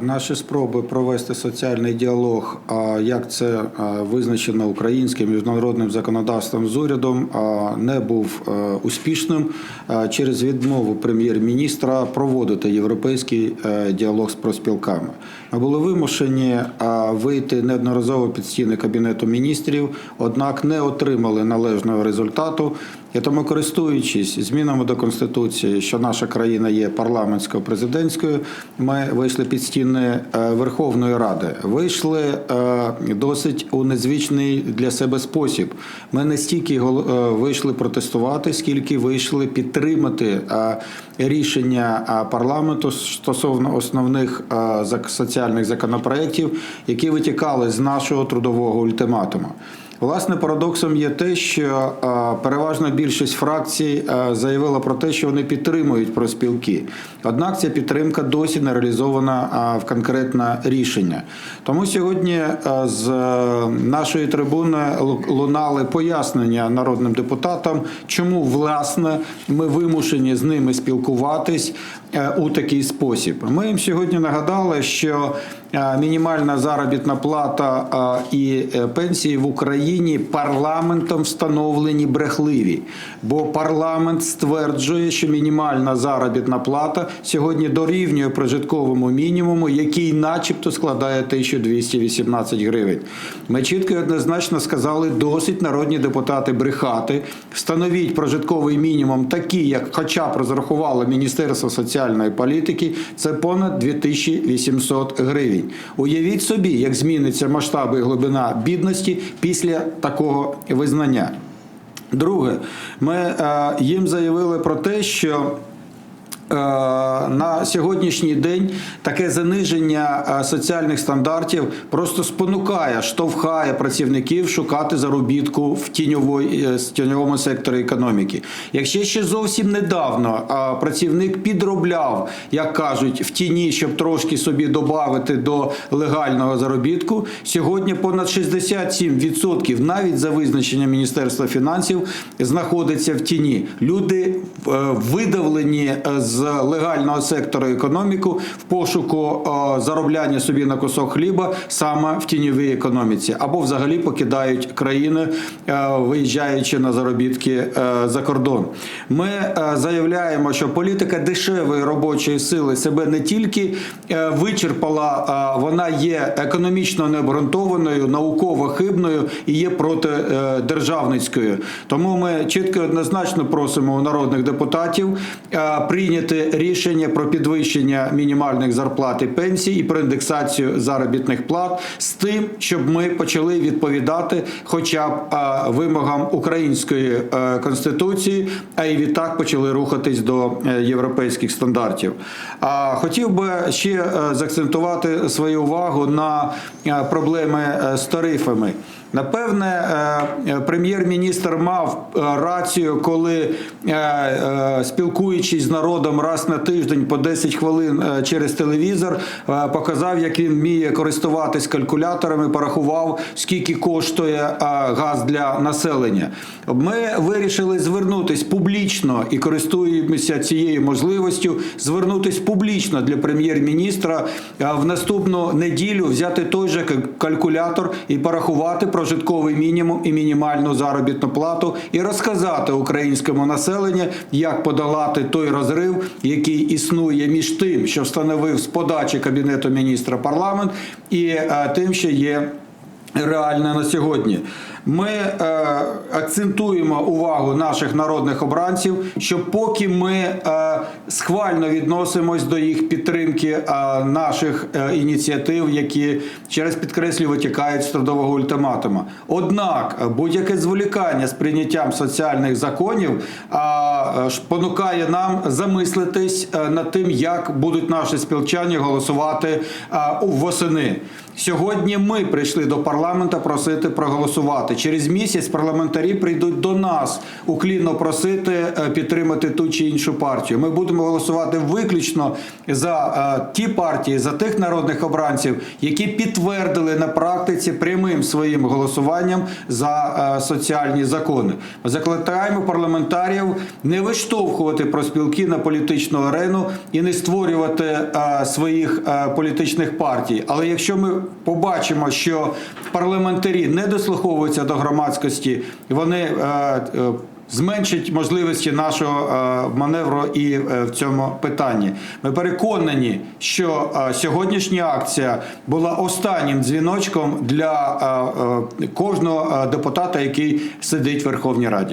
Наші спроби провести соціальний діалог, як це е, визначено українським міжнародним законодавством з урядом, не був е, успішним е, через відмову прем'єр-міністра проводити європейський е, діалог з проспілками. Ми були вимушені вийти неодноразово під стіни кабінету міністрів, однак не отримали належного результату. І тому, користуючись змінами до конституції, що наша країна є парламентсько-президентською, ми вийшли під стіни е, Верховної Ради. Вийшли е, досить у незвичний для себе спосіб. Ми не стільки е, вийшли протестувати, скільки вийшли підтримати рішення парламенту стосовно основних соціальних законопроєктів, які витікали з нашого трудового ультиматуму. Власне, парадоксом є те, що е, переважна більшість фракцій е, заявила про те, що вони підтримують проспілки. Однак ця підтримка досі не реалізована е, в конкретне рішення. Тому сьогодні з нашої трибуни лунали пояснення народним депутатам, чому власне ми вимушені з ними спілкуватись у такий спосіб. Ми їм сьогодні нагадали, що мінімальна заробітна плата і пенсії в Україні парламентом встановлені брехливі, бо парламент стверджує, що мінімальна заробітна плата сьогодні дорівнює прожитковому мінімуму, який, начебто, складає 1218 гривень. Ми чітко і однозначно сказали, досить народні депутати брехати, встановіть прожитковий мінімум такий, як хоча б розрахувало Міністерство соціальної політики, це понад 2800 гривень. Уявіть собі, як зміниться масштаби і глибина бідності після такого визнання. Друге, ми е, їм заявили про те, що на сьогоднішній день таке заниження е, соціальних стандартів просто спонукає, штовхає працівників шукати заробітку в е, тіньовому секторі економіки. Якщо ще зовсім недавно е, працівник підробляв, як кажуть, в тіні, щоб трошки собі додати до легального заробітку, сьогодні понад 67% навіть за визначенням Міністерства фінансів знаходиться в тіні. Люди е, видавлені е, з легального сектору економіку в пошуку е, заробляння собі на кусок хліба саме в тіньовій економіці, або взагалі покидають країни, е, виїжджаючи на заробітки е, за кордон. Ми заявляємо, що політика дешевої робочої сили себе не тільки вичерпала, вона є економічно необґрунтованою, науково хибною і є протидержавницькою. Тому ми чітко однозначно просимо у народних депутатів е, прийняти рішення про підвищення мінімальних зарплат і пенсій і про індексацію заробітних плат з тим, щоб ми почали відповідати хоча б е, вимогам української е, конституції, а і відтак почали рухатись до е, європейських стандартів. А хотів би ще заакцентувати свою увагу на проблеми з тарифами. Напевне, е, е, прем'єр-міністр мав е, рацію, коли спілкуючись з народом раз на тиждень по 10 хвилин через телевізор, показав, як він вміє користуватись калькуляторами, порахував, скільки коштує газ для населення. Ми вирішили звернутись публічно і користуємося цією можливістю, звернутись публічно для прем'єр-міністра в наступну неділю взяти той же калькулятор і порахувати прожитковий мінімум і мінімальну заробітну плату і розказати українському населенню, як подолати той розрив, який існує між тим, що встановив з подачі кабінету міністра парламент, і е, тим, що є. Реально на сьогодні ми е, акцентуємо увагу наших народних обранців, що поки ми е, схвально відносимось до їх підтримки е, наших е, ініціатив, які через підкреслю витікають з трудового ультиматуму. Однак будь-яке зволікання з прийняттям соціальних законів е, е, спонукає нам замислитись е, над тим, як будуть наші спілчані голосувати е, восени. Сьогодні ми прийшли до парламенту просити проголосувати Через місяць парламентарі прийдуть до нас уклінно просити е, підтримати ту чи іншу партію. Ми будемо голосувати виключно за е, ті партії, за тих народних обранців, які підтвердили на практиці прямим своїм голосуванням за е, соціальні закони. Ми закликаємо парламентарів не виштовхувати проспілки на політичну арену і не створювати своїх політичних партій. Але якщо ми побачимо, що парламентарі не дослуховуються до громадськості, вони е, е, зменшить можливості нашого е, маневру і в цьому питанні. Ми переконані, що сьогоднішня акція була останнім дзвіночком для кожного депутата, який сидить в Верховній Раді.